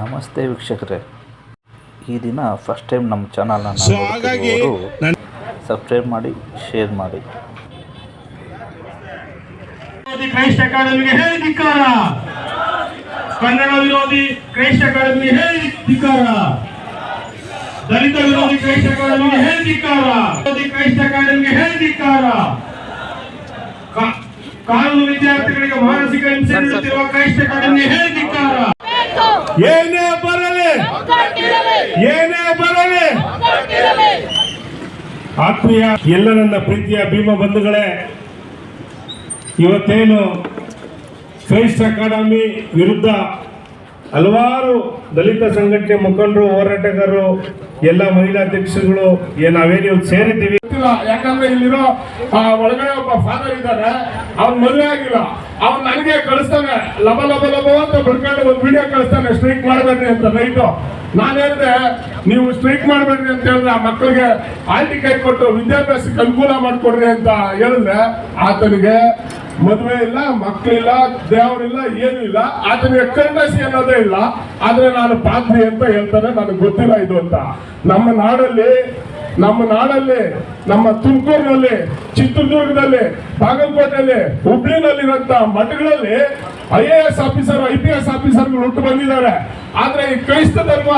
ನಮಸ್ತೆ ವೀಕ್ಷಕರೇ. ಈ ದಿನ ಫಸ್ಟ್ ಟೈಮ್ ನಮ್ಮ ಚಾನಲ್ನ ಸಬ್ಸ್ಕ್ರೈಬ್ ಮಾಡಿ ಶೇರ್ ಮಾಡಿ. ಕ್ರೈಸ್ತ ಅಕಾಡೆಮಿಗೆ ಹೇಳಿ ಧಿಕ್ಕಾರ. ಕನ್ನಡ ವಿರೋಧಿ ಕ್ರೈಸ್ತ ಅಕಾಡೆಮಿಗೆ ಹೇಳಿ ಧಿಕ್ಕಾರ. ದಲಿತ ವಿರೋಧಿ ಕ್ರೈಸ್ತ ಅಕಾಡೆಮಿಗೆ ಹೇಳಿ ಧಿಕ್ಕಾರ. ವಿರೋಧಿ ಕ್ರೈಸ್ತ ಅಕಾಡೆಮಿಗೆ ಹೇಳಿ ಧಿಕ್ಕಾರ. ಕಾನೂನು ವಿದ್ಯಾರ್ಥಿಗಳಿಗೆ ಮಾನಸಿಕ ಹಿಂಸೆ ನೀಡುತ್ತಿರುವ ಕ್ರೈಸ್ತ ಅಕಾಡೆಮಿಗೆ ಹೇಳಿ ಧಿಕ್ಕಾರ. ಏನೇ ಬರಲಿ. ಏನೇ ಬರಲಿ. ಆತ್ಮೀಯ ಎಲ್ಲ ನನ್ನ ಪ್ರೀತಿಯ ಭೀಮ ಬಂಧುಗಳೇ, ಇವತ್ತೇನು ಕ್ರೈಸ್ತ ಅಕಾಡೆಮಿ ವಿರುದ್ಧ ಹಲವಾರು ದಲಿತ ಸಂಘಟನೆ ಮುಖಂಡರು, ಹೋರಾಟಗಾರರು, ಎಲ್ಲ ಮಹಿಳಾ ಅಧ್ಯಕ್ಷರುಗಳು ಏ ನಾವೇನು ಸೇರಿದ್ದೀವಿ. ಯಾಕಂದ್ರೆ ಇಲ್ಲಿರೋ ಒಳಗಡೆ ಒಬ್ಬ ಫಾದರ್ ಇದ್ದಾರೆ ಅವ್ನ್ ಮದುವೆ ಆಗಿಲ್ಲ. ಅವ್ನ್ ನನಗೆ ಕಳಿಸ್ತಾನೆ. ಲಬ ಲಬ ಲಬ ಅಂತ ಬಿಡ್ಕೊಂಡು ಒಂದು ವಿಡಿಯೋ ಕಳಿಸ್ತಾನೆ, ಸ್ಟ್ರೈಕ್ ಮಾಡಬೇಡ್ರಿ ಅಂತ ರೈಟು. ನಾನು ಹೇಳಿದೆ, ನೀವು ಸ್ಟ್ರೈಕ್ ಮಾಡಬೇಡ್ರಿ ಅಂತ ಹೇಳಿದ್ರೆ ಆ ಮಕ್ಕಳಿಗೆ ಹಾಲ್ ಟಿಕೆಟ್ ಕೊಟ್ಟು ವಿದ್ಯಾಭ್ಯಾಸಕ್ಕೆ ಅನುಕೂಲ ಮಾಡಿಕೊಡ್ರಿ ಅಂತ ಹೇಳಿದ್ರೆ, ಆತನಿಗೆ ಮದುವೆ ಇಲ್ಲ, ಮಕ್ಕಳಿಲ್ಲ, ದೇವರಿಲ್ಲ, ಏನೂ ಇಲ್ಲ. ಆತನಿಗೆ ಕಂಡಸಿ ಅನ್ನೋದೇ ಇಲ್ಲ. ಆದ್ರೆ ನಾನು ಪಾತ್ರಿ ಅಂತ ಹೇಳ್ತಾನೆ ನನಗೆ ಗೊತ್ತಿಲ್ಲ ಇದು ಅಂತ. ನಮ್ಮ ನಾಡಲ್ಲಿ ನಮ್ಮ ನಾಡಲ್ಲಿ, ನಮ್ಮ ತುಮಕೂರಿನಲ್ಲಿ ಚಿತ್ರದುರ್ಗದಲ್ಲಿ ಬಾಗಲಕೋಟೆಯಲ್ಲಿ, ಹುಬ್ಳಿನಲ್ಲಿರುವಂತ ಮಠಗಳಲ್ಲಿ I A S officer I P S ಆಫೀಸರ್ಗಳು ಹುಟ್ಟು ಬಂದಿದ್ದಾರೆ. ಆದ್ರೆ ಈ ಕ್ರೈಸ್ತ ಧರ್ಮ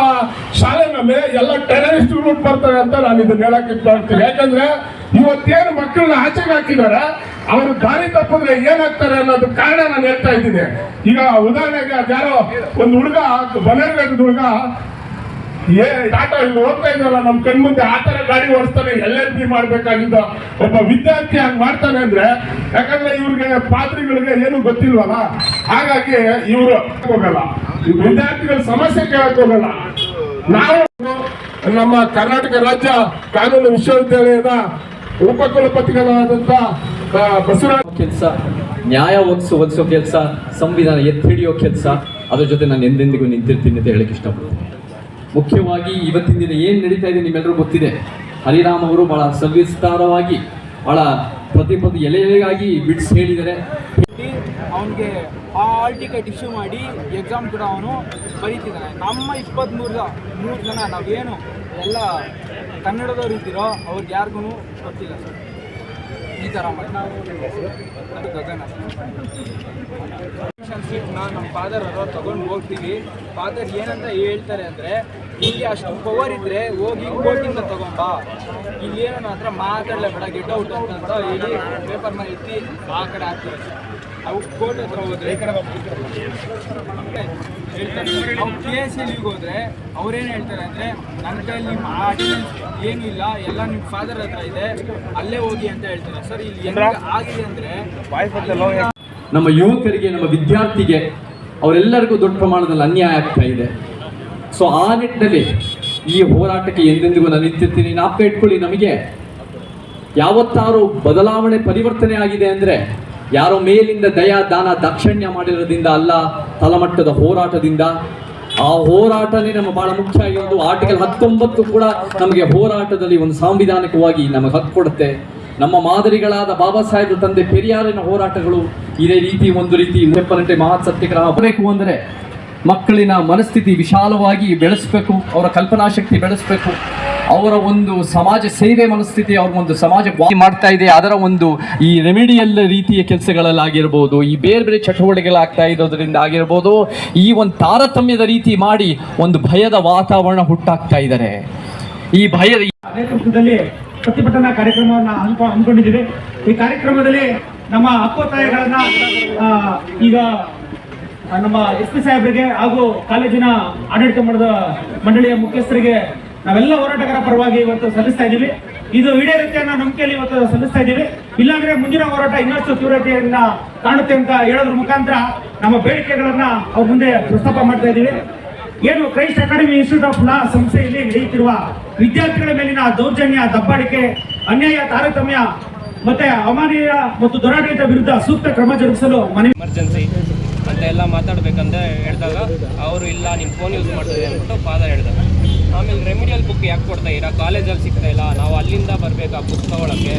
ಶಾಲೆನಲ್ಲಿ ಎಲ್ಲ ಟೆರರಿಸ್ಟ್ಗಳು ಹುಟ್ಟು ಬರ್ತಾರೆ ಅಂತ ನಾನು ಇದನ್ನ ಹೇಳಕ್ಕೆ ಇಷ್ಟಪಡ್ತೀನಿ. ಯಾಕಂದ್ರೆ ಇವತ್ತೇನು ಮಕ್ಕಳನ್ನ ಆಚೆಗೆ ಹಾಕಿದ್ದಾರೆ, ಅವರು ದಾರಿ ತಪ್ಪಿದ್ರೆ ಏನಾಗ್ತಾರೆ ಅನ್ನೋದು ಕಾರಣ ನಾನು ಹೇಳ್ತಾ ಇದ್ದೀನಿ. ಈಗ ಉದಾಹರಣೆಗೆ ಯಾರೋ ಒಂದು ಹುಡುಗ ಬನೇರ್ಘಟ್ಟದ ಹುಡುಗ ಏ, ಟಾಟಾ, ಇಲ್ಲಿ ಹೋಗ್ತಾ ಇದ್ದಲ್ಲ ನಮ್ ಕಣ್ಮುಂದೆ ಆ ಆತರ ಗಾಡಿ ಓಡಿಸ್ತಾನೆ ಎಲ್ ಎಲ್ ಬಿ ಮಾಡ್ಬೇಕಾಗಿದ್ದ ಒಬ್ಬ ವಿದ್ಯಾರ್ಥಿ ಹಂಗ್ ಮಾಡ್ತಾನೆ ಅಂದ್ರೆ, ಯಾಕಂದ್ರೆ ಇವ್ರಿಗೆ ಪಾತ್ರಿಗಳಿಗೆ ಏನು ಗೊತ್ತಿಲ್ವಲ್ಲ? ಹಾಗಾಗಿ ಇವರು ಹೋಗಲ್ಲ. ವಿದ್ಯಾರ್ಥಿಗಳ ಸಮಸ್ಯೆ ಕೇಳಕ್ ಹೋಗಲ್ಲ. ನಾವು ನಮ್ಮ ಕರ್ನಾಟಕ ರಾಜ್ಯ ಕಾನೂನು ವಿಶ್ವವಿದ್ಯಾಲಯದ ಉಪಕುಲಪತಿಗಳಾದಂತ ಬಸವರಾಜ್ ಕೆಲಸ, ನ್ಯಾಯ ಒದಗಿಸೋ ಒದಗಿಸೋ ಕೆಲಸ, ಸಂವಿಧಾನ ಎತ್ತಿ ಹಿಡಿಯೋ ಕೆಲಸ, ಅದ್ರ ಜೊತೆ ನಾನು ಎಂದೆಂದಿಗೂ ನಿಂತಿರ್ತೀನಿ ಅಂತ ಹೇಳಕ್ ಇಷ್ಟಪಡ್ತೀನಿ. ಮುಖ್ಯವಾಗಿ ಇವತ್ತಿನ ದಿನ ಏನು ನಡೀತಾ ಇದೆ ನಿಮ್ಮೆಲ್ಲರೂ ಗೊತ್ತಿದೆ. ಹರಿರಾಮ್ ಅವರು ಬಹಳ ಸವಿಸ್ತಾರವಾಗಿ, ಬಹಳ ಪ್ರತಿ ಪ್ರತಿ ಎಲೆ ಎಲೆಗಾಗಿ ಬಿಡಿಸಿ ಹೇಳಿದ್ದಾರೆ. ಅವನಿಗೆ ಹಾಲ್ ಟಿಕೆಟ್ ಇಶ್ಯೂ ಮಾಡಿ ಎಕ್ಸಾಮ್ ಕೂಡ ಅವನು ಬರೀತಿದ್ದಾನೆ. ನಮ್ಮ ಇಪ್ಪತ್ತ್ಮೂರು ಮೂರು ಜನ ನಾವೇನು ಎಲ್ಲ ಕನ್ನಡದವ್ರು ಇದ್ದೀರೋ ಅವ್ರಿಗೆ ಯಾರಿಗೂ ಗೊತ್ತಿಲ್ಲ ಸರ್. ಈ ಥರ ಮಾಡಿ ಅದು ಶೀಟ್ನ ನಮ್ಮ ಫಾದರ್ ಅವರು ತಗೊಂಡು ಹೋಗ್ತೀವಿ. ಫಾದರ್ ಏನಂತ ಹೇಳ್ತಾರೆ ಅಂದರೆ ನಿಮಗೆ ಅಷ್ಟು ಪವರ್ ಇದ್ದರೆ ಹೋಗಿ ಕೋರ್ಟಿಂದ ತಗೊಂಬಾ ಇಲ್ಲಿ ಏನೋ ಹತ್ರ ಮಾತಾಡಲೇ ಬೇಡ ಗೆಟ್ ಔಟ್ ಅಂತ ಹೇಳಿ ಪೇಪರ್ನ ಎತ್ತಿ ಆ ಕಡೆ ಹಾಕ್ತಾರೆ. ಅವು ಕೋರ್ಟ್ ಹತ್ರ ಹೋದ್ರೆ ಹೇಳ್ತಾರೆ. ಅವ್ರು ಕೆ ಎಸ್ ಎಲ್ಲಿಗೆ ಹೋದ್ರೆ ಅವ್ರೇನು ಹೇಳ್ತಾರೆ ಅಂದರೆ, ನನ್ನ ಕೈಯಲ್ಲಿ ನಿಮ್ಮ ಏನೂ ಇಲ್ಲ ಎಲ್ಲ ನಿಮ್ಮ ಫಾದರ್ ಹತ್ರ ಇದೆ ಅಲ್ಲೇ ಹೋಗಿ ಅಂತ ಹೇಳ್ತಾರೆ? ಸರ್ ಇಲ್ಲಿ ಹೆಂಗೆ ಆಗಿದೆ ಅಂದರೆ ನಮ್ಮ ಯುವಕರಿಗೆ ನಮ್ಮ ವಿದ್ಯಾರ್ಥಿಗೆ ಅವರೆಲ್ಲರಿಗೂ ದೊಡ್ಡ ಪ್ರಮಾಣದಲ್ಲಿ ಅನ್ಯಾಯ ಆಗ್ತಾ ಇದೆ. ಸೊ ಆ ನಿಟ್ಟಿನಲ್ಲಿ ಈ ಹೋರಾಟಕ್ಕೆ ಎಂದೆಂದಿಗೂ ನಾನು ನಿಂತಿರ್ತೀನಿ. ನಾಪ್ಕ ಇಟ್ಕೊಳ್ಳಿ ನಮಗೆ. ಯಾವತ್ತಾರು ಬದಲಾವಣೆ ಪರಿವರ್ತನೆ ಆಗಿದೆ ಅಂದರೆ ಯಾರೋ ಮೇಲಿಂದ ದಯಾ ದಾನ ದಾಕ್ಷಣ್ಯ ಮಾಡಿರೋದ್ರಿಂದ ಅಲ್ಲ ತಲಮಟ್ಟದ ಹೋರಾಟದಿಂದ ಆ ಹೋರಾಟನೇ ನಮ್ಮ ಬಹಳ ಮುಖ್ಯ ಆಗಿರೋದು ಆರ್ಟಿಕಲ್ ಹತ್ತೊಂಬತ್ತು ಕೂಡ ನಮಗೆ ಹೋರಾಟದಲ್ಲಿ ಒಂದು ಸಾಂವಿಧಾನಿಕವಾಗಿ ನಮಗೆ ಹಕ್ಕು ಕೊಡುತ್ತೆ. ನಮ್ಮ ಮಾದರಿಗಳಾದ ಬಾಬಾ ಸಾಹೇಬ್ರ ತಂದೆ ಪೆರಿಯಾರಿನ ಹೋರಾಟಗಳು ಇದೇ ರೀತಿ, ಒಂದು ರೀತಿ ಮುಪ್ಪನಂತೆ ಮಹಾಸತ್ಯಗ್ರಹ ಬರಬೇಕು ಅಂದರೆ ಮಕ್ಕಳಿನ ಮನಸ್ಥಿತಿ ವಿಶಾಲವಾಗಿ ಬೆಳೆಸಬೇಕು, ಅವರ ಕಲ್ಪನಾ ಶಕ್ತಿ ಬೆಳೆಸಬೇಕು. ಅವರ ಒಂದು ಸಮಾಜ ಸೇವೆ ಮನಸ್ಥಿತಿ, ಅವ್ರ ಒಂದು ಸಮಾಜ ಮಾಡ್ತಾ ಇದೆ, ಅದರ ಒಂದು ಈ ರೆಮಿಡಿಯಲ್ ರೀತಿಯ ಕೆಲಸಗಳಲ್ಲಾಗಿರ್ಬೋದು, ಈ ಬೇರೆ ಬೇರೆ ಚಟುವಟಿಕೆಗಳಾಗ್ತಾ ಇರೋದ್ರಿಂದ ಆಗಿರ್ಬೋದು, ಈ ಒಂದು ತಾರತಮ್ಯದ ರೀತಿ ಮಾಡಿ ಒಂದು ಭಯದ ವಾತಾವರಣ ಹುಟ್ಟಾಕ್ತಾ ಇದ್ದಾರೆ. ಈ ಭಯದ ಪ್ರತಿಭಟನಾ ಕಾರ್ಯಕ್ರಮವನ್ನು ಹಮ್ಮಿಕೊ ಹಮ್ಮಿಕೊಂಡಿದ್ದೀವಿ. ಈ ಕಾರ್ಯಕ್ರಮದಲ್ಲಿ ನಮ್ಮ ಹಕ್ಕೊತ್ತಾಯಗಳನ್ನ ಈಗ ನಮ್ಮ ಎಸ್ ಪಿ ಸಾಹೇಬರಿಗೆ ಹಾಗೂ ಕಾಲೇಜಿನ ಆಡಳಿತ ಮಾಡಿದ ಮಂಡಳಿಯ ಮುಖ್ಯಸ್ಥರಿಗೆ ನಾವೆಲ್ಲ ಹೋರಾಟಗಾರ ಪರವಾಗಿ ಇವತ್ತು ಸಲ್ಲಿಸ್ತಾ ಇದ್ದೀವಿ. ಇದು ಈಡೇರುತ್ತೆ ಅನ್ನೋ ನಂಬಿಕೆಯಲ್ಲಿ ಇವತ್ತು ಸಲ್ಲಿಸ್ತಾ ಇದ್ದೀವಿ. ಇಲ್ಲಾಂದ್ರೆ ಮುಂದಿನ ಹೋರಾಟ ಇನ್ನಷ್ಟು ತೀವ್ರತೆಯನ್ನ ಕಾಣುತ್ತೆ ಅಂತ ಹೇಳೋದ್ರ ಮುಖಾಂತರ ನಮ್ಮ ಬೇಡಿಕೆಗಳನ್ನ ಅವ್ರ ಮುಂದೆ ಪ್ರಸ್ತಾಪ ಮಾಡ್ತಾ ಇದ್ದೀವಿ. ಏನು Christ Academy Institute of Law ಸಂಸ್ಥೆಯಲ್ಲಿ ನಡೆಯುತ್ತಿರುವ ವಿದ್ಯಾರ್ಥಿಗಳ ಮೇಲಿನ ದೌರ್ಜನ್ಯ, ದಬ್ಬಾಳಿಕೆ, ಅನ್ಯಾಯ, ತಾರತಮ್ಯ ಮತ್ತೆ ಅಮಾನೀಯ ಮತ್ತು ದುರಾಡಳಿತ ವಿರುದ್ಧ ಸೂಕ್ತ ಕ್ರಮ ಜರುಗಿಸಲು ಮನವಿ ಎಮರ್ಜೆನ್ಸಿ ಅಂತ ಎಲ್ಲ ಮಾತಾಡ್ಬೇಕಂತ ಹೇಳಿದಾಗ, ಅವರು ಇಲ್ಲ ನಿಮ್ಮ ಫೋನ್ ಯೂಸ್ ಮಾಡ್ತಿದೆ ಅಂತ ಫಾದರ್ ಹೇಳಿದಾಗ ಆಮೇಲೆ ರೆಮಿಡಿಯಲ್ ಬುಕ್ ಯಾಕೆ ಕೊಡ್ತಾ ಇರಾ ಕಾಲೇಜಲ್ಲಿ ಸಿಗ್ತಾ ಇಲ್ಲ. ನಾವು ಅಲ್ಲಿಂದ ಬರಬೇಕಾ ಬುಕ್ ತೊಗೊಳಕ್ಕೆ.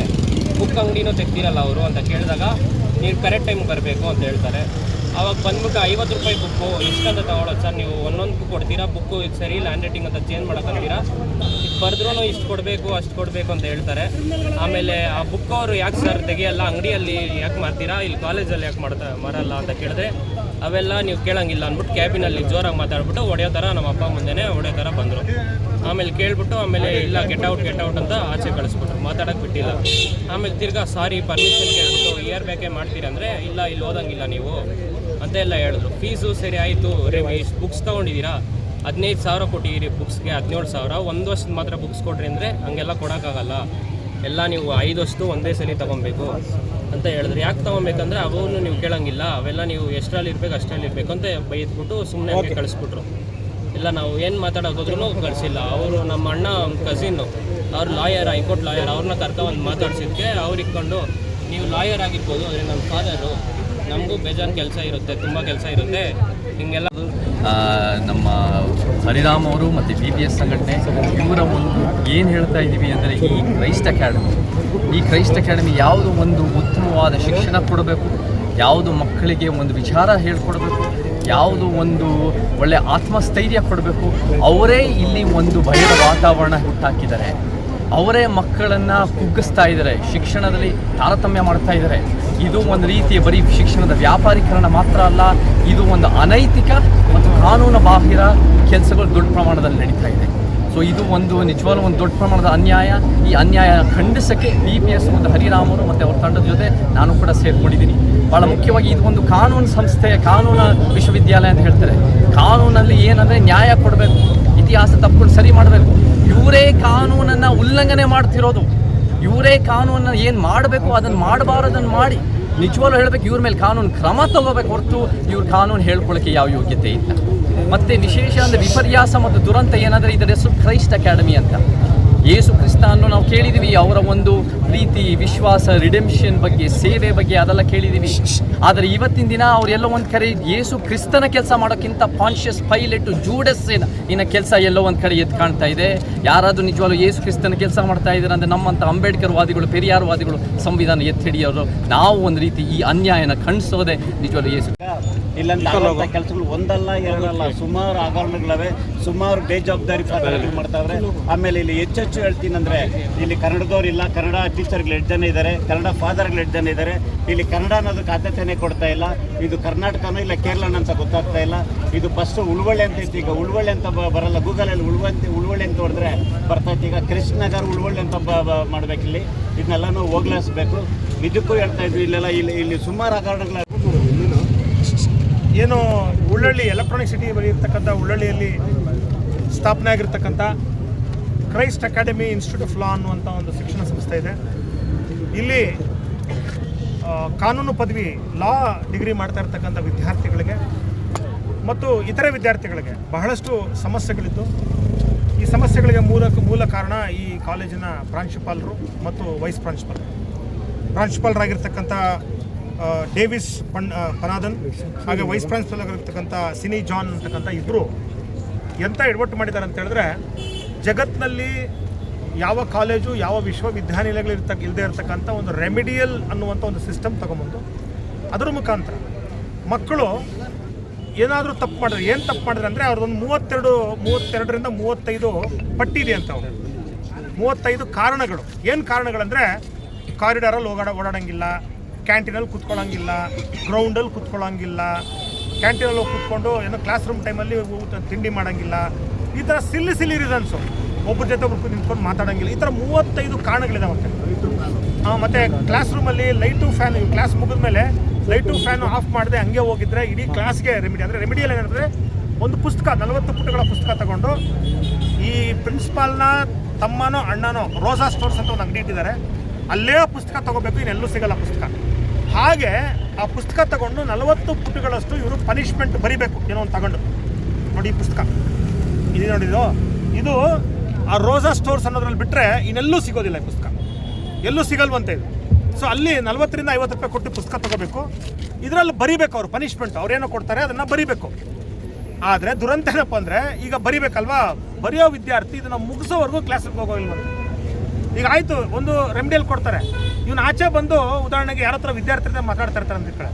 ಬುಕ್ ಅಂಗಡಿನೂ ತೆಗ್ದಿರಲ್ಲ ಅವರು ಅಂತ ಕೇಳಿದಾಗ, ನೀವು ಕರೆಕ್ಟ್ ಟೈಮ್ಗೆ ಬರಬೇಕು ಅಂತ ಹೇಳ್ತಾರೆ. ಅವಾಗ ಬಂದ್ಬಿಟ್ಟು ಐವತ್ತು ರೂಪಾಯಿ ಬುಕ್ಕು ಇಷ್ಟಂತ ತೊಗೊಳೋದು ಸರ್, ನೀವು ಒಂದೊಂದು ಬುಕ್ ಕೊಡ್ತೀರಾ? ಬುಕ್ಕು ಇದು ಸರಿ ಇಲ್ಲ ಹ್ಯಾಂಡ್ ರೈಟಿಂಗ್ ಅಂತ ಚೇಂಜ್ ಮಾಡೋಕ್ಕಂತೀರಾ ಬರೆದ್ರೂ ಇಷ್ಟು ಕೊಡಬೇಕು, ಅಷ್ಟು ಕೊಡಬೇಕು ಅಂತ ಹೇಳ್ತಾರೆ. ಆಮೇಲೆ ಆ ಬುಕ್ ಅವರು ಯಾಕೆ ಸರ್ ತೆಗಿಯಲ್ಲ? ಅಂಗಡಿಯಲ್ಲಿ ಯಾಕೆ ಮಾಡ್ತೀರಾ ಇಲ್ಲಿ ಕಾಲೇಜಲ್ಲಿ ಯಾಕೆ ಮಾಡ್ತಾ ಮಾರಲ್ಲ ಅಂತ ಕೇಳಿದ್ರೆ ಅವೆಲ್ಲ ನೀವು ಕೇಳಂಗಿಲ್ಲ ಅಂದ್ಬಿಟ್ಟು ಕ್ಯಾಬಿನಲ್ಲಿ ಜೋರಾಗಿ ಮಾತಾಡ್ಬಿಟ್ಟು ಒಡೆಯೋ ಥರ ನಮ್ಮ ಅಪ್ಪ ಮುಂದೆನೇ ಒಡೆಯೋ ಥರ ಬಂದರು. ಆಮೇಲೆ ಕೇಳ್ಬಿಟ್ಟು ಆಮೇಲೆ ಇಲ್ಲ ಗೆಟ್ ಔಟ್ ಗೆಟ್ ಔಟ್ ಅಂತ ಆಚೆ ಕಳಿಸ್ಬಿಟ್ರು. ಮಾತಾಡೋಕೆ ಬಿಟ್ಟಿಲ್ಲ. ಆಮೇಲೆ ತಿರ್ಗಾ ಸಾರಿ ಪರ್ಮಿಷನ್ ಕೇಳ್ಬಿಟ್ಟು ಇಯರ್ ಬ್ಯಾಕೆ ಮಾಡ್ತೀರಂದ್ರೆ ಇಲ್ಲ, ಇಲ್ಲಿ ಓದಂಗಿಲ್ಲ ನೀವು ಅಂತ ಎಲ್ಲ ಹೇಳಿದ್ರು. ಫೀಸು ಸರಿ ಆಯಿತು, ರೇ ಬುಕ್ಸ್ ತೊಗೊಂಡಿದ್ದೀರಾ? ಹದಿನೈದು ಸಾವಿರ ಕೊಟ್ಟಿದ್ದೀರಿ ಬುಕ್ಸ್ಗೆ ಹದಿನೇಳು ಸಾವಿರ. ಒಂದು ವರ್ಷದ ಮಾತ್ರ ಬುಕ್ಸ್ ಕೊಡ್ರಿ ಅಂದರೆ, ಹಂಗೆಲ್ಲ ಕೊಡೋಕ್ಕಾಗಲ್ಲ. ಎಲ್ಲ ನೀವು ಐದು ವರ್ಷದ್ದು ಒಂದೇ ಸರಿ ತೊಗೊಬೇಕು. ಅಂತ ಹೇಳಿದ್ರು. ಯಾಕೆ ತಗೊಬೇಕಂದ್ರೆ ಅವನು ನೀವು ಕೇಳಂಗಿಲ್ಲ. ಅವೆಲ್ಲ ನೀವು ಎಷ್ಟರಲ್ಲಿ ಇರ್ಬೇಕು ಅಷ್ಟರಲ್ಲಿ ಇರಬೇಕು ಅಂತ ಬೈದ್ಬಿಟ್ಟು ಸುಮ್ಮನೆ ಕಳಿಸ್ಬಿಟ್ರು. ಇಲ್ಲ ನಾವು ಏನು ಮಾತಾಡೋಕೋದ್ರೂ ಕಳಿಸಿಲ್ಲ. ಅವರು ನಮ್ಮ ಅಣ್ಣ ಕಸಿನ್ನು ಅವ್ರು ಲಾಯರ್ ಹೈಕೋರ್ಟ್ ಲಾಯರ್ ಅವ್ರನ್ನ ಕರ್ಕೊಂಡು ಮಾತಾಡ್ಸಿದ್ಕೆ ಅವ್ರು ಇಟ್ಕೊಂಡು ನೀವು ಲಾಯರ್ ಆಗಿರ್ಬೋದು ಆದರೆ ನಮ್ಮ ಫಾದರು ನಮಗೂ ಬೇಜಾನ್ ಕೆಲಸ ಇರುತ್ತೆ ತುಂಬ ಕೆಲಸ ಇರುತ್ತೆ. ಹಿಂಗೆಲ್ಲ ನಮ್ಮ ಹರಿರಾಮ್ ಅವರು ಮತ್ತು ಬಿ ಪಿ ಎಸ್ ಸಂಘಟನೆ, ಇವರ ಒಂದು ಏನು ಹೇಳ್ತಾ ಇದ್ದೀವಿ ಅಂದರೆ ಈ ಕ್ರೈಸ್ಟ್ ಅಕಾಡೆಮಿ. ಈ ಕ್ರೈಸ್ಟ್ ಅಕಾಡೆಮಿ ಯಾವುದು ಒಂದು ಉತ್ತಮವಾದ ಶಿಕ್ಷಣ ಕೊಡಬೇಕು, ಯಾವುದು ಮಕ್ಕಳಿಗೆ ಒಂದು ವಿಚಾರ ಹೇಳ್ಕೊಡ್ಬೇಕು, ಯಾವುದು ಒಂದು ಒಳ್ಳೆ ಆತ್ಮಸ್ಥೈರ್ಯ ಕೊಡಬೇಕು, ಅವರೇ ಇಲ್ಲಿ ಒಂದು ಭಯದ ವಾತಾವರಣ ಹುಟ್ಟಾಕಿದ್ದಾರೆ. ಅವರೇ ಮಕ್ಕಳನ್ನು ಕುಗ್ಗಿಸ್ತಾ ಇದ್ದಾರೆ, ಶಿಕ್ಷಣದಲ್ಲಿ ತಾರತಮ್ಯ ಮಾಡ್ತಾ ಇದ್ದಾರೆ. ಇದು ಒಂದು ರೀತಿಯ ಬರೀ ಶಿಕ್ಷಣದ ವ್ಯಾಪಾರೀಕರಣ ಮಾತ್ರ ಅಲ್ಲ, ಇದು ಒಂದು ಅನೈತಿಕ ಮತ್ತು ಕಾನೂನು ಬಾಹಿರ ಕೆಲಸಗಳು ದೊಡ್ಡ ಪ್ರಮಾಣದಲ್ಲಿ ನಡೀತಾ ಇದೆ. ಸೊ ಇದು ಒಂದು ನಿಜವಾಗ್ಲೂ ಒಂದು ದೊಡ್ಡ ಪ್ರಮಾಣದ ಅನ್ಯಾಯ. ಈ ಅನ್ಯಾಯ ಖಂಡಿಸಕ್ಕೆ ಬಿ ಪಿ ಎಸ್ ಮತ್ತು ಹರಿರಾಮರು ಮತ್ತು ಅವ್ರ ತಂಡದ ಜೊತೆ ನಾನು ಕೂಡ ಸೇರ್ಕೊಂಡಿದ್ದೀನಿ. ಭಾಳ ಮುಖ್ಯವಾಗಿ ಇದು ಒಂದು ಕಾನೂನು ಸಂಸ್ಥೆ, ಕಾನೂನು ವಿಶ್ವವಿದ್ಯಾಲಯ ಅಂತ ಹೇಳ್ತಾರೆ. ಕಾನೂನಲ್ಲಿ ಏನಂದರೆ ನ್ಯಾಯ ಕೊಡಬೇಕು, ಇತಿಹಾಸ ತಪ್ಪುಗಳು ಸರಿ ಮಾಡಬೇಕು. ಇವರೇ ಕಾನೂನನ್ನು ಉಲ್ಲಂಘನೆ ಮಾಡ್ತಿರೋದು. ಇವರೇ ಕಾನೂನನ್ನು ಏನು ಮಾಡಬೇಕು ಅದನ್ನು ಮಾಡಬಾರದನ್ನು ಮಾಡಿ. ನಿಜವಾಗ್ಲೂ ಹೇಳಬೇಕು, ಇವ್ರ ಮೇಲೆ ಕಾನೂನು ಕ್ರಮ ತಗೋಬೇಕು ಹೊರತು ಇವ್ರ ಕಾನೂನು ಹೇಳ್ಕೊಳ್ಳೋಕ್ಕೆ ಯಾವ ಯೋಗ್ಯತೆ ಇಲ್ಲ. ಮತ್ತೆ ವಿಶೇಷ ಅಂದರೆ ವಿಪರ್ಯಾಸ ಮತ್ತು ದುರಂತ ಏನಾದ್ರೆ ಇದರ ಹೆಸರು ಕ್ರೈಸ್ಟ್ ಅಕಾಡೆಮಿ ಅಂತ. ಯೇಸು ಕ್ರಿಸ್ತ ಅನ್ನು ನಾವು ಕೇಳಿದ್ದೀವಿ ಅವರ ಒಂದು ಪ್ರೀತಿ ವಿಶ್ವಾಸ ರಿಡೆಂಪ್ಷನ್ ಬಗ್ಗೆ ಸೇವೆ ಬಗ್ಗೆ ಅದೆಲ್ಲ ಕೇಳಿದ್ದೀವಿ ಆದರೆ ಇವತ್ತಿನ ದಿನ ಅವರೆಲ್ಲ ಒಂದು ಕಡೆ ಯೇಸು ಕ್ರಿಸ್ತನ ಕೆಲಸ ಮಾಡೋಕ್ಕಿಂತ ಪಾನ್ಷಿಯಸ್ ಪೈಲೆಟ್ ಜೂಡಸ್ ಇನ್ನ ಕೆಲಸ ಎಲ್ಲೋ ಒಂದು ಕಡೆ ಎದ್ದು ಕಾಣ್ತಾ ಇದೆ. ಯಾರಾದರೂ ನಿಜವಾಗ್ಲೂ ಯೇಸು ಕ್ರಿಸ್ತನ ಕೆಲಸ ಮಾಡ್ತಾ ಇದ್ದಾರೆ ಅಂದರೆ ನಮ್ಮಂಥ ಅಂಬೇಡ್ಕರ್ ವಾದಿಗಳು ಪೆರಿಯಾರ್ ವಾದಿಗಳು ಸಂವಿಧಾನ ಎತ್ತಿ ಹಿಡಿಯೋರು ನಾವು ಒಂದು ರೀತಿ ಈ ಅನ್ಯಾಯನ ಖಂಡಿಸೋದೆ ನಿಜವಾಗ್ಲೂ ಯೇಸು ಇಲ್ಲ ಕೆಲಸಗಳು ಒಂದಲ್ಲ ಎರಡಲ್ಲ ಸುಮಾರು ಹಗರಣಗಳವೆ ಸುಮಾರು ಬೇಜವಾಬ್ದಾರಿ ಮಾಡ್ತಾ ಮಾಡ್ತಾವ್ರೆ ಆಮೇಲೆ ಇಲ್ಲಿ ಹೆಚ್ಚೆಚ್ಚು ಹೇಳ್ತೀನಂದ್ರೆ ಇಲ್ಲಿ ಕನ್ನಡದವ್ರು ಇಲ್ಲ, ಕನ್ನಡ ಟೀಚರ್ಗಳು ಎಷ್ಟು ಜನ ಇದ್ದಾರೆ ಕನ್ನಡ ಫಾದರ್ಗಳು ಎಷ್ಟು ಜನ ಇದ್ದಾರೆ ಇಲ್ಲಿ ಕನ್ನಡ ಅನ್ನೋದಕ್ಕೆ ಆದ್ಯತೆನೇ ಕೊಡ್ತಾ ಇಲ್ಲ, ಇದು ಕರ್ನಾಟಕನೂ ಇಲ್ಲ ಕೇರಳನ ಅಂತ ಗೊತ್ತಾಗ್ತಾ ಇಲ್ಲ, ಇದು ಫಸ್ಟ್ ಉಳ್ವಳ್ಳಿ ಅಂತ ಇತ್ತು, ಈಗ ಉಳ್ವಳ್ಳಿ ಅಂತ ಬರಲ್ಲ ಗೂಗಲಲ್ಲಿ ಉಳ್ವಂತ ಉಳ್ವಳ್ಳಿ ಅಂತ ಹೊಡೆದ್ರೆ ಬರ್ತೈತೆ ಈಗ ಕೃಷ್ಣನಗರ್ ಉಳ್ವಳ್ಳಿ ಅಂತ ಬ- ಇಲ್ಲಿ, ಇದನ್ನೆಲ್ಲನೂ ಹೋಗ್ಲಾಸ್ಬೇಕು. ನಿಜಕ್ಕೂ ಹೇಳ್ತಾ ಇದ್ವಿ, ಇಲ್ಲೆಲ್ಲ ಇಲ್ಲಿ ಇಲ್ಲಿ ಸುಮಾರು ಹಗರಣಗಳ ಏನು ಉಳ್ಳಳ್ಳಿ ಎಲೆಕ್ಟ್ರಾನಿಕ್ ಸಿಟಿ ಇರ್ತಕ್ಕಂಥ ಉಳ್ಳಳ್ಳಿಯಲ್ಲಿ ಸ್ಥಾಪನೆ ಆಗಿರ್ತಕ್ಕಂಥ Christ Academy Institute of Law ಅನ್ನುವಂಥ ಒಂದು ಶಿಕ್ಷಣ ಸಂಸ್ಥೆ ಇದೆ. ಇಲ್ಲಿ ಕಾನೂನು ಪದವಿ, ಲಾ ಡಿಗ್ರಿ ಮಾಡ್ತಾ ಇರ್ತಕ್ಕಂಥ ವಿದ್ಯಾರ್ಥಿಗಳಿಗೆ ಮತ್ತು ಇತರೆ ವಿದ್ಯಾರ್ಥಿಗಳಿಗೆ ಬಹಳಷ್ಟು ಸಮಸ್ಯೆಗಳಿದ್ದು. ಈ ಸಮಸ್ಯೆಗಳಿಗೆ ಮೂಲ ಮೂಲ ಕಾರಣ ಈ ಕಾಲೇಜಿನ ಪ್ರಾಂಶುಪಾಲರು ಮತ್ತು ವೈಸ್ ಪ್ರಾಂಶುಪಾಲರು. ಪ್ರಾಂಶುಪಾಲರಾಗಿರ್ತಕ್ಕಂಥ ಡೇವಿಸ್ ಪಣ್ ಪನಾದನ್, ಹಾಗೆ ವೈಸ್ ಪ್ರಾನ್ಸಿಪಲ್ ಆಗಿರ್ತಕ್ಕಂಥ ಸಿನಿ ಜಾನ್ ಅಂತಕ್ಕಂಥ ಇಬ್ಬರು ಎಂಥ ಎಡವಟ್ಟು ಮಾಡಿದ್ದಾರೆ ಅಂತ ಹೇಳಿದ್ರೆ ಜಗತ್ತಿನಲ್ಲಿ ಯಾವ ಕಾಲೇಜು, ಯಾವ ವಿಶ್ವವಿದ್ಯಾನಿಲಯಗಳು ಇರ್ತಕ್ಕ ಇಲ್ಲದೆ ಇರತಕ್ಕಂಥ ಒಂದು ರೆಮಿಡಿಯಲ್ ಅನ್ನುವಂಥ ಒಂದು ಸಿಸ್ಟಮ್ ತಗೊಂಬಂದು ಅದರ ಮುಖಾಂತರ ಮಕ್ಕಳು ಏನಾದರೂ ತಪ್ಪು ಮಾಡಿದ್ರೆ, ಏನು ತಪ್ಪು ಮಾಡಿದ್ರೆ ಅಂದರೆ ಅವ್ರದ್ದೊಂದು ಮೂವತ್ತೆರಡು, ಮೂವತ್ತೆರಡರಿಂದ ಮೂವತ್ತೈದು ಪಟ್ಟಿ ಇದೆ ಅಂತ ಅವರು ಮೂವತ್ತೈದು ಕಾರಣಗಳು. ಏನು ಕಾರಣಗಳಂದರೆ ಕಾರಿಡಾರಲ್ಲಿ ಓಡಾಡ ಓಡಾಡೋಂಗಿಲ್ಲ, ಕ್ಯಾಂಟೀನಲ್ಲಿ ಕೂತ್ಕೊಳ್ಳೋಂಗಿಲ್ಲ ಗ್ರೌಂಡಲ್ಲಿ ಕೂತ್ಕೊಳ್ಳೋಂಗಿಲ್ಲ ಕ್ಯಾಂಟೀನಲ್ಲಿ ಹೋಗಿ ಕೂತ್ಕೊಂಡು ಏನೋ ಕ್ಲಾಸ್ ರೂಮ್ ಟೈಮಲ್ಲಿ ತಿಂಡಿ ಮಾಡೋಂಗಿಲ್ಲ ಈ ಥರ ಸಿಲ್ಲಿ ಸಿಲ್ಲಿ ರೀಸನ್ಸು ಒಬ್ಬರ ಜೊತೆ ಒಬ್ಬರು ನಿಂತ್ಕೊಂಡು ಮಾತಾಡೋಂಗಿಲ್ಲ. ಈ ಥರ ಮೂವತ್ತೈದು ಕಾರಣಗಳಿದಾವೆ ಮತ್ತೆ. ಕ್ಲಾಸ್ ರೂಮಲ್ಲಿ ಲೈಟು ಫ್ಯಾನ್ ಕ್ಲಾಸ್ ಮುಗಿದ ಮೇಲೆ ಲೈಟು ಫ್ಯಾನು ಆಫ್ ಮಾಡದೆ ಹಂಗೆ ಹೋಗಿದ್ರೆ ಇಡೀ ಕ್ಲಾಸ್ಗೆ ರೆಮಿಡಿ ಅಂದರೆ ರೆಮಿಡಿಯಲ್ಲಿ ಏನಂದರೆ ಒಂದು ಪುಸ್ತಕ, ನಲವತ್ತು ಪುಟಗಳ ಪುಸ್ತಕ ತಗೊಂಡು ಈ ಪ್ರಿನ್ಸಿಪಾಲ್ನ ತಮ್ಮನೋ, ಅಣ್ಣನೋ ರೋಸಾ ಸ್ಟೋರ್ಸ್ ಅಂತ ಒಂದು ಅಂಗಡಿ ಇಟ್ಟಿದ್ದಾರೆ. ಅಲ್ಲೇ ಪುಸ್ತಕ ತೊಗೋಬೇಕು, ಇನ್ನೆಲ್ಲೂ ಸಿಗಲ್ಲ ಪುಸ್ತಕ. ಹಾಗೆ ಆ ಪುಸ್ತಕ ತಗೊಂಡು ನಲವತ್ತು ಪುಟಗಳಷ್ಟು ಇವರು ಪನಿಷ್ಮೆಂಟ್ ಬರಿಬೇಕು, ಏನೋ ಒಂದು ತಗೊಂಡು. ನೋಡಿ ಪುಸ್ತಕ. ಇದು ನೋಡಿದ್ದು ಇದು ಆ ರೋಸಾ ಸ್ಟೋರ್ಸ್ ಅನ್ನೋದ್ರಲ್ಲಿ ಬಿಟ್ಟರೆ ಇನ್ನೆಲ್ಲೂ ಸಿಗೋದಿಲ್ಲ ಈ ಪುಸ್ತಕ. ಎಲ್ಲೂ ಸಿಗಲ್ವಂತೆ ಇದು. ಸೊ ಅಲ್ಲಿ ನಲ್ವತ್ತರಿಂದ ಐವತ್ತು ರೂಪಾಯಿ ಕೊಟ್ಟು ಪುಸ್ತಕ ತಗೋಬೇಕು. ಇದರಲ್ಲಿ ಬರಿಬೇಕು ಅವ್ರು ಪನಿಷ್ಮೆಂಟ್ ಅವ್ರೇನೋ ಕೊಡ್ತಾರೆ, ಅದನ್ನು ಬರಿಬೇಕು. ಆದರೆ ದುರಂತ ಏನಪ್ಪ ಅಂದರೆ, ಈಗ ಬರಿಬೇಕಲ್ವಾ? ಬರೆಯೋ ವಿದ್ಯಾರ್ಥಿ ಇದನ್ನು ಮುಗಿಸೋವರೆಗೂ ಕ್ಲಾಸಿಗೆ ಹೋಗೋಲ್ವಂತೆ ಈಗ ಆಯಿತು, ಒಂದು ರೆಮಿಡಿಯಲ್ಲಿ ಕೊಡ್ತಾರೆ. ಇವನು ಆಚೆ ಬಂದು ಉದಾಹರಣೆಗೆ ಯಾರ ಹತ್ರ ವಿದ್ಯಾರ್ಥಿ ಮಾತಾಡ್ತಾ ಇರ್ತಾರೆ ಅಂತ.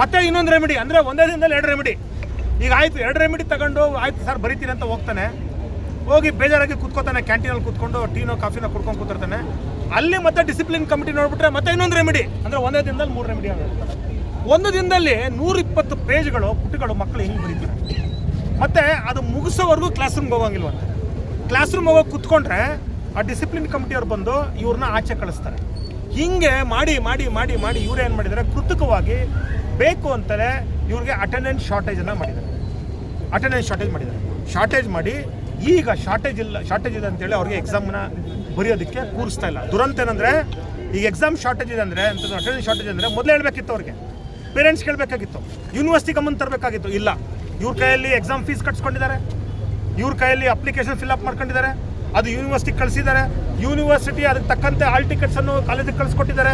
ಮತ್ತೆ ಇನ್ನೊಂದು ರೆಮಿಡಿ ಅಂದರೆ ಒಂದೇ ದಿನದಲ್ಲಿ ಎರಡು ರೆಮಿಡಿ ಈಗ ಆಯ್ತು ಎರಡು ರೆಮಿಡಿ ತಗೊಂಡು ಆಯ್ತು ಸರ್ ಬರಿತೀನಿ ಅಂತ ಹೋಗ್ತಾನೆ. ಹೋಗಿ ಬೇಜಾರಾಗಿ ಕೂತ್ಕೋತಾನೆ ಕ್ಯಾಂಟೀನಲ್ಲಿ ಕೂತ್ಕೊಂಡು ಟೀನೋ ಕಾಫಿನೋ ಕುಡ್ಕೊಂಡು ಕೂತಿರ್ತಾನೆ. ಅಲ್ಲಿ ಮತ್ತೆ ಡಿಸಿಪ್ಲಿನ್ ಕಮಿಟಿ ನೋಡ್ಬಿಟ್ರೆ ಮತ್ತೆ ಇನ್ನೊಂದು ರೆಮಿಡಿ ಅಂದರೆ ಒಂದೇ ದಿನದಲ್ಲಿ ಮೂರು ರೆಮಿಡಿ ಆಗುತ್ತೆ. ಒಂದು ದಿನದಲ್ಲಿ ನೂರ ಇಪ್ಪತ್ತು ಪೇಜ್ಗಳು ಪುಟಗಳು ಮಕ್ಕಳು ಹಿಂಗೆ ಬರೀತಾರೆ? ಮತ್ತೆ ಅದು ಮುಗಿಸೋವರೆಗೂ ಕ್ಲಾಸ್ ರೂಮ್ಗೆ ಹೋಗಂಗಿಲ್ವಂತೆ ಕ್ಲಾಸ್ ರೂಮ್ ಹೋಗೋಕೆ ಕುತ್ಕೊಂಡ್ರೆ ಆ ಡಿಸಿಪ್ಲಿನ್ ಕಮಿಟಿಯವ್ರು ಬಂದು ಇವ್ರನ್ನ ಆಚೆ ಕಳಿಸ್ತಾರೆ. ಹಿಂಗೆ ಮಾಡಿ ಮಾಡಿ ಮಾಡಿ ಮಾಡಿ ಇವ್ರು ಏನು ಮಾಡಿದ್ದಾರೆ ಕೃತಕವಾಗಿ ಬೇಕು ಅಂತಲೇ ಇವ್ರಿಗೆ ಅಟೆಂಡೆನ್ಸ್ ಶಾರ್ಟೇಜನ್ನು ಮಾಡಿದ್ದಾರೆ ಅಟೆಂಡೆನ್ಸ್ ಶಾರ್ಟೇಜ್ ಮಾಡಿದ್ದಾರೆ. ಶಾರ್ಟೇಜ್ ಮಾಡಿ ಈಗ ಶಾರ್ಟೇಜ್ ಇಲ್ಲ ಶಾರ್ಟೇಜ್ ಇದೆ ಅಂತೇಳಿ ಅವ್ರಿಗೆ ಎಕ್ಸಾಮ್ನ ಬರೆಯೋದಕ್ಕೆ ಕೂರಿಸ್ತಾ ಇಲ್ಲ. ದುರಂತ ಏನಂದರೆ, ಈಗ ಎಕ್ಸಾಮ್ ಶಾರ್ಟೇಜ್ ಇದೆ ಅಂದರೆ ಅಂತ ಅಟೆಂಡೆನ್ಸ್ ಶಾರ್ಟೇಜ್ ಅಂದರೆ ಮೊದಲೇ ಹೇಳಬೇಕಿತ್ತು ಅವ್ರಿಗೆ. ಪೇರೆಂಟ್ಸ್ ಕೇಳಬೇಕಾಗಿತ್ತು. ಯೂನಿವರ್ಸಿಟಿ ಗಮನ ತರಬೇಕಾಗಿತ್ತು. ಇಲ್ಲ. ಇವ್ರ ಕೈಯಲ್ಲಿ ಎಕ್ಸಾಮ್ ಫೀಸ್ ಕಟ್ಸ್ಕೊಂಡಿದ್ದಾರೆ. ಇವ್ರ ಕೈಯಲ್ಲಿ ಅಪ್ಲಿಕೇಶನ್ ಫಿಲ್ ಅಪ್ ಮಾಡ್ಕೊಂಡಿದ್ದಾರೆ. ಅದು ಯೂನಿವರ್ಸಿಟಿ ಕಳಿಸಿದ್ದಾರೆ. ಯೂನಿವರ್ಸಿಟಿ ಅದಕ್ಕೆ ತಕ್ಕಂತೆ ಆಲ್ ಟಿಕೆಟ್ಸನ್ನು ಕಾಲೇಜಿಗೆ ಕಳಿಸ್ಕೊಟ್ಟಿದ್ದಾರೆ.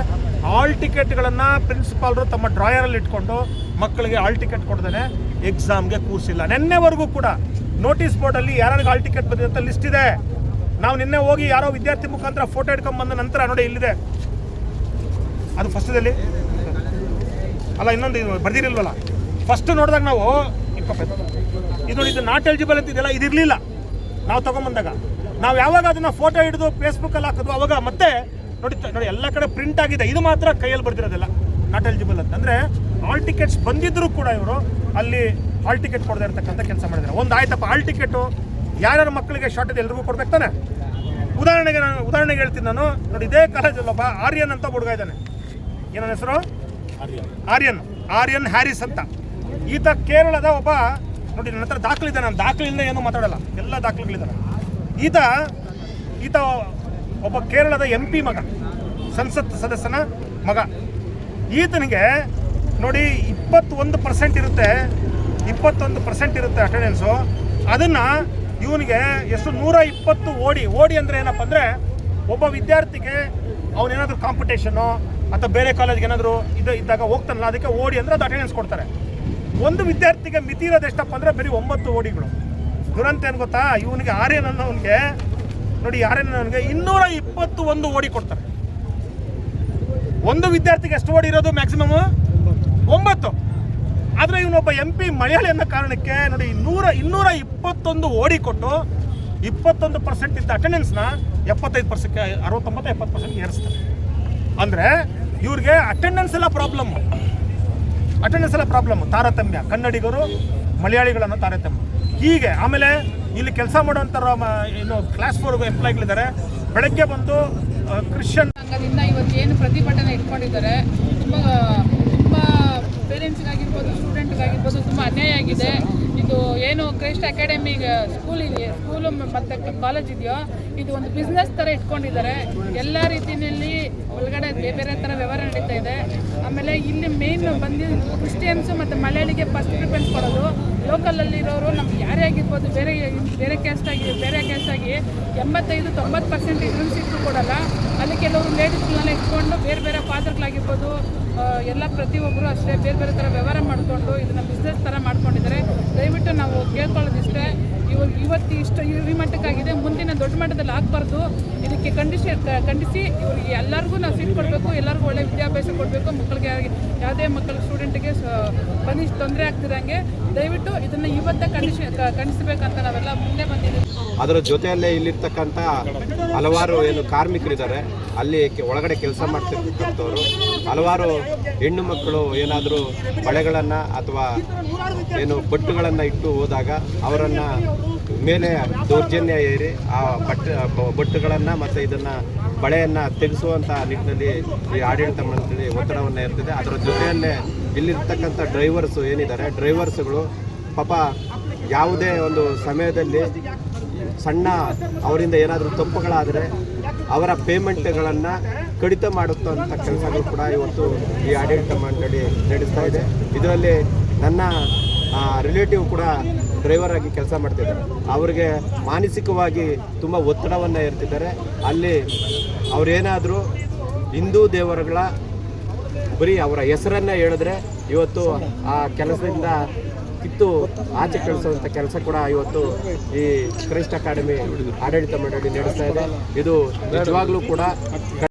ಆಲ್ ಟಿಕೆಟ್ಗಳನ್ನು ಪ್ರಿನ್ಸಿಪಾಲ್ರು ತಮ್ಮ ಡ್ರಾಯರಲ್ಲಿ ಇಟ್ಕೊಂಡು ಮಕ್ಕಳಿಗೆ ಆಲ್ ಟಿಕೆಟ್ ಕೊಡ್ದೇ ಎಕ್ಸಾಮ್ಗೆ ಕೂರಿಸಿಲ್ಲ. ನಿನ್ನೆವರೆಗೂ ಕೂಡ ನೋಟಿಸ್ ಬೋರ್ಡಲ್ಲಿ ಯಾರು ಹಾಲ್ ಟಿಕೆಟ್ ಬಂದಿದೆ ಅಂತ ಲಿಸ್ಟ್ ಇದೆ. ನಾವು ನಿನ್ನೆ ಹೋಗಿ ಯಾರೋ ವಿದ್ಯಾರ್ಥಿ ಮುಖಾಂತರ ಫೋಟೋ ಇಟ್ಕೊಂಡು ಬಂದ ನಂತರ ನೋಡಿ ಇಲ್ಲಿದೆ. ಅದು ಫಸ್ಟದಲ್ಲಿ ಅಲ್ಲ, ಇನ್ನೊಂದು ಬರ್ದಿರಿಲ್ವಲ್ಲ ಫಸ್ಟ್ ನೋಡಿದಾಗ ನಾವು ಇದು ನೋಡಿ, ಇದು ನಾಟ್ ಎಲಿಜಿಬಲ್ ಅಂತ ಇದೆಯಲ್ಲ ಇದಿರಲಿಲ್ಲ. ನಾವು ತೊಗೊಂಬಂದಾಗ. ನಾವು ಯಾವಾಗ ಅದನ್ನು ಫೋಟೋ ಹಿಡಿದು ಫೇಸ್ಬುಕ್ಕಲ್ಲಿ ಹಾಕೋದು ಅವಾಗ ಮತ್ತೆ ನೋಡಿ ನೋಡಿ, ಎಲ್ಲ ಕಡೆ ಪ್ರಿಂಟ್ ಆಗಿದೆ. ಇದು ಮಾತ್ರ ಕೈಯಲ್ಲಿ ಬರ್ದಿರೋದಿಲ್ಲ. ನಾಟ್ ಎಲಿಜಿಬಲ್ ಅಂತ. ಅಂದರೆ ಆಲ್ ಟಿಕೆಟ್ಸ್ ಬಂದಿದ್ದರೂ ಕೂಡ ಇವರು ಅಲ್ಲಿ ಹಾಲ್ ಟಿಕೆಟ್ ಕೊಡದೇ ಇರ್ತಕ್ಕಂಥ ಕೆಲಸ ಮಾಡಿದ್ದಾರೆ. ಒಂದು ಆಯ್ತಪ್ಪ ಆಲ್ ಟಿಕೆಟು ಯಾರ್ಯಾರ ಮಕ್ಕಳಿಗೆ ಶಾರ್ಟೇಜ್ ಎಲ್ರಿಗೂ ಕೊಡ್ಬೇಕು ತಾನೆ? ಉದಾಹರಣೆಗೆ ನಾನು, ಉದಾಹರಣೆಗೆ ಹೇಳ್ತೀನಿ ನಾನು. ನೋಡಿ, ಇದೇ ಕಾಲೇಜಲ್ಲೊಬ್ಬ ಆರ್ಯನ್ ಅಂತ ಹುಡುಗ ಇದ್ದಾನೆ. ಏನನ್ನ ಹೆಸರು? ಆರ್ಯನ್. ಆರ್ಯನ್ ಹ್ಯಾರಿಸ್ ಅಂತ. ಈತ ಕೇರಳದ ಒಬ್ಬ, ನೋಡಿ, ನನ್ನ ಹತ್ರ ದಾಖಲಿದೆ ನಾನು ದಾಖಲಿಂದ ಏನೂ ಮಾತಾಡಲ್ಲ. ಎಲ್ಲ ದಾಖಲೆಗಳಿದ್ದಾನೆ ಈತ ಈತ ಒಬ್ಬ ಕೇರಳದ ಎಂ ಪಿ ಮಗ, ಸಂಸತ್ ಸದಸ್ಯನ ಮಗ. ಈತನಿಗೆ ನೋಡಿ, ಇಪ್ಪತ್ತೊಂದು ಪರ್ಸೆಂಟ್ ಇರುತ್ತೆ. ಇಪ್ಪತ್ತೊಂದು ಪರ್ಸೆಂಟ್ ಇರುತ್ತೆ ಅಟೆಂಡೆನ್ಸು ಅದನ್ನು ಇವನಿಗೆ ಎಷ್ಟು ನೂರ ಇಪ್ಪತ್ತು ಓಡಿ ಓಡಿ ಅಂದರೆ ಏನಪ್ಪ ಅಂದರೆ ಒಬ್ಬ ವಿದ್ಯಾರ್ಥಿಗೆ ಅವನೇನಾದರೂ ಕಾಂಪಿಟೇಷನು ಅಥವಾ ಬೇರೆ ಕಾಲೇಜ್ಗೆ ಏನಾದರೂ ಇದು ಇದ್ದಾಗ ಹೋಗ್ತಾನಲ್ಲ, ಅದಕ್ಕೆ ಓಡಿ ಅಂದರೆ ಅದು ಅಟೆಂಡೆನ್ಸ್ ಕೊಡ್ತಾರೆ. ಒಂದು ವಿದ್ಯಾರ್ಥಿಗೆ ಮಿತಿ ಇರೋದು ಎಷ್ಟಪ್ಪ ಅಂದರೆ ಬರೀ ಒಂಬತ್ತು ಓಡಿಗಳು. ದುರಂತ ಏನು ಗೊತ್ತಾ? ಇವನಿಗೆ ಆರ್ಯನ್ ಅನ್ನೋನಿಗೆ ನೋಡಿ ಆರ್ಯನ್ ಅನ್ನೋನಿಗೆ ಇನ್ನೂರ ಇಪ್ಪತ್ತು ಒಂದು ಓಡಿ ಕೊಡ್ತಾರೆ. ಒಂದು ವಿದ್ಯಾರ್ಥಿಗೆ ಎಷ್ಟು ಓಡಿ ಇರೋದು ಮ್ಯಾಕ್ಸಿಮಮ್ ಒಂಬತ್ತು. ಆದರೆ ಇವನೊಬ್ಬ ಎಂ ಪಿ ಮಲಯಾಳಿಯನ್ನ ಕಾರಣಕ್ಕೆ ನೋಡಿ ನೂರ, ಇನ್ನೂರ ಇಪ್ಪತ್ತೊಂದು ಓಡಿ ಕೊಟ್ಟು ಇಪ್ಪತ್ತೊಂದು ಪರ್ಸೆಂಟ್ ಇದ್ದ ಅಟೆಂಡೆನ್ಸ್ನ ಎಪ್ಪತ್ತೈದು ಪರ್ಸೆಂಟ್ ಅರವತ್ತೊಂಬತ್ತು ಎಪ್ಪತ್ತು ಪರ್ಸೆಂಟ್ ಏರಿಸ್ತಾರೆ. ಅಂದರೆ ಇವ್ರಿಗೆ ಅಟೆಂಡೆನ್ಸ್ ಎಲ್ಲ ಪ್ರಾಬ್ಲಮ್ ಅಟೆಂಡೆನ್ಸ್ ಎಲ್ಲ ಪ್ರಾಬ್ಲಮ್ ತಾರತಮ್ಯ. ಕನ್ನಡಿಗರು, ಮಲಯಾಳಿಗಳನ್ನು ತಾರತಮ್ಯ. ಹೀಗೆ, ಆಮೇಲೆ ಇಲ್ಲಿ ಕೆಲಸ ಮಾಡೋಂಥರ ಏನು ಕ್ಲಾಸ್ ಫೋರ್ ಎಂಪ್ಲಾಯ್ಗಳಿದ್ದಾರೆ ಬೆಳಗ್ಗೆ ಬಂದು ಕ್ರಿಶ್ಚಿಯನ್ ಸಂಘದಿಂದ ಇವತ್ತು ಏನು ಪ್ರತಿಭಟನೆ ಇಟ್ಕೊಂಡಿದ್ದಾರೆ, ತುಂಬ ಪೇರೆಂಟ್ಸ್ಗಾಗಿರ್ಬೋದು ಸ್ಟೂಡೆಂಟ್ಗಾಗಿರ್ಬೋದು ತುಂಬ ಅನ್ಯಾಯ ಆಗಿದೆ. ಇದು ಏನು ಕ್ರೈಸ್ಟ್ ಅಕಾಡೆಮಿ ಸ್ಕೂಲ್ ಇದೆ ಸ್ಕೂಲು ಮತ್ತೆ ಕಾಲೇಜ್ ಇದೆಯೋ, ಇದು ಒಂದು ಬಿಸ್ನೆಸ್ ಥರ ಇಟ್ಕೊಂಡಿದ್ದಾರೆ. ಎಲ್ಲ ರೀತಿಯಲ್ಲಿ ಒಳಗಡೆ ಬೇರೆ ಬೇರೆ ಥರ ವ್ಯವಹಾರ ನಡೀತಾ ಇದೆ. ಆಮೇಲೆ ಇಲ್ಲಿ ಮೇನ್ ಬಂದಿದ್ದು ಕ್ರಿಸ್ಟಿಯನ್ಸು ಮತ್ತು ಮಲಯಾಳಿಗೆ ಫಸ್ಟ್ ಪ್ರಿಫರೆನ್ಸ್ ಕೊಡೋದು ಲೋಕಲಲ್ಲಿ ಇರೋರು ನಮ್ಗೆ ಯಾರೇ ಆಗಿರ್ಬೋದು, ಬೇರೆ ಬೇರೆ ಕ್ಯಾಸ್ಟ್ ಆಗಿ, ಬೇರೆ ಕ್ಯಾಸ್ಟ್ ಆಗಿ ಎಂಬತ್ತೈದು, ತೊಂಬತ್ತು ಪರ್ಸೆಂಟ್ ಇದ್ರೂ ಸಿಕ್ಕರೂ ಕೊಡಲ್ಲ. ಅಲ್ಲಿ ಕೆಲವರು ಲೇಡೀಸ್ಗಳನ್ನ ಇಟ್ಕೊಂಡು ಬೇರೆ ಬೇರೆ ಪಾತ್ರಗಳಾಗಿರ್ಬೋದು ಎಲ್ಲ ಪ್ರತಿಯೊಬ್ಬರು ಅಷ್ಟೇ ಬೇರೆ ಬೇರೆ ಥರ ವ್ಯವಹಾರ ಮಾಡಿಕೊಂಡು ಇದನ್ನು ಬಿಸ್ನೆಸ್ ಥರ ಮಾಡ್ಕೊಂಡಿದ್ದಾರೆ. ದಯವಿಟ್ಟು ನಾವು ಕೇಳ್ಕೊಳ್ಳೋದಿಷ್ಟೇ ಇವಾಗ ಇವತ್ತು ಇಷ್ಟು ಈ ಮಟ್ಟಕ್ಕಾಗಿದೆ, ಮುಂದಿನ ದೊಡ್ಡ ಮಟ್ಟದಲ್ಲಿ ಆಗಬಾರ್ದು. ಇದಕ್ಕೆ ಖಂಡಿಸಿ ಖಂಡಿಸಿ ಇವರಿಗೆ ಎಲ್ಲರಿಗೂ ನಾವು ಸೀಟ್ ಕೊಡಬೇಕು, ಎಲ್ಲರಿಗೂ ಒಳ್ಳೆ ವಿದ್ಯಾಭ್ಯಾಸ ಕೊಡಬೇಕು, ಮಕ್ಕಳಿಗೆ ಯಾವುದೇ ಮಕ್ಕಳ ಸ್ಟೂಡೆಂಟಿಗೆ ಪನಿಷ್ ತೊಂದರೆ ಆಗ್ತಿದ್ದಂಗೆ ದಯವಿಟ್ಟು ಇದನ್ನು ಇವತ್ತ ಖಂಡಿಸಿ ಖಂಡಿಸಬೇಕಂತ ನಾವೆಲ್ಲ ಮುಂದೆ ಬಂದಿದ್ದೀವಿ. ಅದರ ಜೊತೆಯಲ್ಲೇ ಇಲ್ಲಿರ್ತಕ್ಕಂಥ ಹಲವಾರು ಏನು ಕಾರ್ಮಿಕರಿದ್ದಾರೆ, ಅಲ್ಲಿ ಒಳಗಡೆ ಕೆಲಸ ಮಾಡ್ತಿರ್ತಕ್ಕಂಥವ್ರು, ಹಲವಾರು ಹೆಣ್ಣು ಮಕ್ಕಳು ಏನಾದರೂ ಬಳೆಗಳನ್ನು ಅಥವಾ ಏನು ಬಟ್ಟುಗಳನ್ನು ಇಟ್ಟು ಹೋದಾಗ ಅವರನ್ನು ಮೇಲೆ ದೌರ್ಜನ್ಯ ಏರಿ ಆ ಬಟ್ಟೆ ಬೊಟ್ಟುಗಳನ್ನು ಮತ್ತು ಇದನ್ನು ಬಳೆಯನ್ನು ತೆಗೆಸುವಂಥ ನಿಟ್ಟಿನಲ್ಲಿ ಈ ಆಡಳಿತ ಮಂಡಳಿ ಒತ್ತಡವನ್ನು ಇರ್ತದೆ ಅದರ ಜೊತೆಯಲ್ಲೇ ಇಲ್ಲಿರ್ತಕ್ಕಂಥ ಡ್ರೈವರ್ಸು ಏನಿದ್ದಾರೆ, ಡ್ರೈವರ್ಸ್ಗಳು ಪಾಪ ಯಾವುದೇ ಒಂದು ಸಮಯದಲ್ಲಿ ಸಣ್ಣ ಅವರಿಂದ ಏನಾದರೂ ತಪ್ಪುಗಳಾದರೆ ಅವರ ಪೇಮೆಂಟ್ಗಳನ್ನು ಕಡಿತ ಮಾಡುತ್ತಂಥ ಕೆಲಸಗಳು ಕೂಡ ಇವತ್ತು ಈ ಆಡಳಿತ ಮಂಡಳಿ ನಡೆಸ್ತಾ ಇದೆ. ಇದರಲ್ಲಿ ನನ್ನ ರಿಲೇಟಿವ್ ಕೂಡ ಡ್ರೈವರ್ ಆಗಿ ಕೆಲಸ ಮಾಡ್ತಿದ್ದಾರೆ. ಅವರಿಗೆ ಮಾನಸಿಕವಾಗಿ ತುಂಬ ಒತ್ತಡವನ್ನು ಇರ್ತಿದ್ದಾರೆ ಅಲ್ಲಿ ಅವರೇನಾದರೂ ಹಿಂದೂ ದೇವರುಗಳ ಬರೀ ಅವರ ಹೆಸರನ್ನ ಹೇಳಿದ್ರೆ ಇವತ್ತು ಆ ಕೆಲಸದಿಂದ ಕಿತ್ತು ಆಚೆ ಕಳಿಸುವಂಥ ಕೆಲಸ ಕೂಡ ಇವತ್ತು ಈ ಕ್ರೈಸ್ಟ್ ಅಕಾಡೆಮಿ ಆಡಳಿತ ಮಂಡಳಿ ನಡೆಸ್ತಾ ಇದೆ. ಇದು ನಿಜವಾಗ್ಲೂ ಕೂಡ